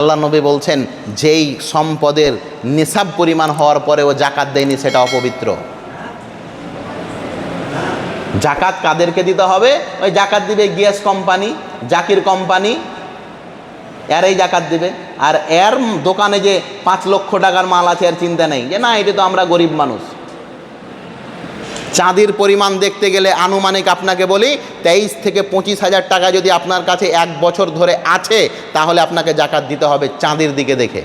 আল্লাহ নবী বলছেন, যেই সম্পদের নিসাব পরিমাণ হওয়ার পরেও জাকাত দেয়নি সেটা অপবিত্র। জাকাত কাদেরকে দিতে হবে? ওই জাকাত দিবে গ্যাস কোম্পানি, জাকির কোম্পানি, এরাই জাকাত দিবে। আর এর দোকানে যে পাঁচ লক্ষ টাকার মাল আছে আর চিন্তা নেই। যে না, এটা তো আমরা গরিব মানুষ। চাঁদির পরিমাণ দেখতে গেলে আনুমানিক আপনাকে বলি তেইশ থেকে পঁচিশ হাজার টাকা যদি আপনার কাছে এক বছর ধরে আছে, তাহলে আপনাকে জাকাত দিতে হবে চাঁদির দিকে দেখে।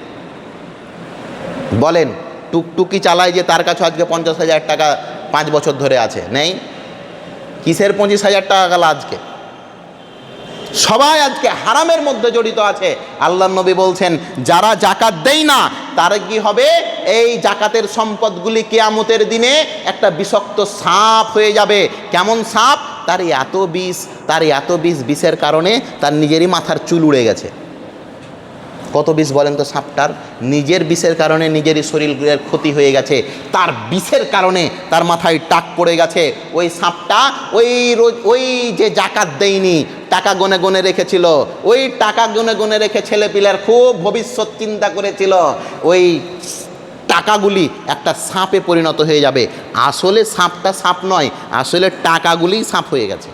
বলেন, টুকটুকি চালায় যে তার কাছে আজকে পঞ্চাশ হাজার টাকা পাঁচ বছর ধরে আছে, নেই? কিসের পঁচিশ হাজার টাকা গেল আজকে? সবাই আজকে হারামের মধ্যে জড়িত আছে। আল্লাহ নবী বলছেন, যারা জাকাত দেয় না তার কি হবে? এই জাকাতের সম্পদগুলি কেয়ামতের দিনে একটা বিষাক্ত সাপ হয়ে যাবে। কেমন সাপ? তার এত বিষ, তার এত বিষ, বিষের কারণে তার নিজেরই মাথার চুল উড়ে গেছে। কত বিষ বলেন তো সাপটার? নিজের বিষের কারণে নিজেরই শরীরের ক্ষতি হয়ে গেছে। তার বিষের কারণে তার মাথায় টাক পড়ে গেছে। ওই সাপটা ওই রোজ ওই যে জাকাত দেয়নি, টাকা গনে গনে রেখেছিল। ওই টাকা গনে গনে রেখে ছেলে পিলার খুব ভবিষ্যৎ চিন্তা করেছিল। ওই টাকাগুলি একটা সাপে পরিণত হয়ে যাবে। আসলে সাপটা সাপ নয়, আসলে টাকাগুলিই সাপ হয়ে গেছে।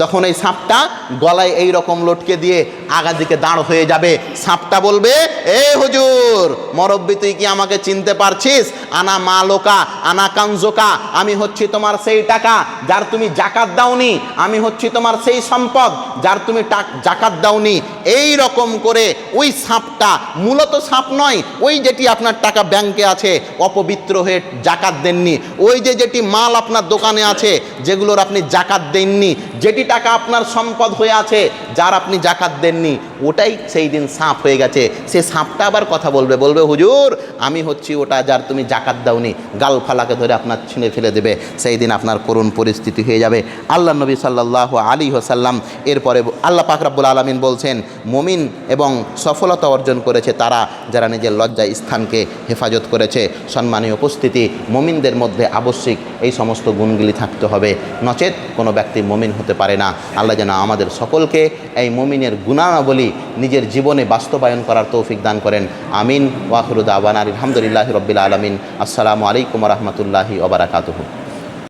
তখন এই সাপটা গলায় এই রকম লটকে দিয়ে আগা দিকে দাঁড় হয়ে যাবে। সাপটা বলবে, এ হুজুর, মরব্বি, তুই কি আমাকে চিনতে পারছিস? আনা মা লোকা আনা কাঞ্জোকা আমি হচ্ছি তোমার সেই টাকা যার তুমি জাকাত দাওনি, আমি হচ্ছি তোমার সেই সম্পদ যার তুমি জাকাত দাওনি। এই রকম করে ওই সাপটা মূলত সাপ নয়, ওই যেটি আপনার টাকা ব্যাংকে আছে, অপবিত্র হয়ে জাকাত দেননি। ওই যে যেটি মাল আপনার দোকানে আছে, যেগুলোর আপনি জাকাত দেননি যেটি টাকা আপনার সম্পদ হয়ে আছে, যার আপনি জাকাত দেননি, ওটাই সেই দিন সাপ হয়ে গেছে। সে সাপটা আবার কথা বলবে বলবে, হুজুর, আমি হচ্ছি ওটা যার তুমি জাকাত দাওনি, গাল ফালাকে ধরে আপনার ছিঁড়ে ফেলে দেবে। সেই দিন আপনার করুণ পরিস্থিতি হয়ে যাবে। আল্লাহ নবী সাল্লাহ আলী হোসাল্লাম এরপরে আল্লাহ পাক রাব্বুল আলমিন বলছেন, মমিন এবং সফলতা অর্জন করেছে তারা যারা নিজের লজ্জা স্থানকে হেফাজত করেছে। সম্মানীয় উপস্থিতি, মমিনদের মধ্যে আবশ্যিক এই সমস্ত গুণগুলি থাকতে হবে। নচেত কোনো ব্যক্তি মমিন হতে পারে না। আল্লাহ যেন আমাদের সকলকে এই মমিনের গুণাবলী নিজের জীবনে বাস্তবায়ন করার তৌফিক দান করেন। আমিন। ওয়াহরুদ আবান আলহামদুলিল্লাহ রবিল আলমিন। আসসালামু আলাইকুম রহমতুল্লাহি ওবরাকাতুহু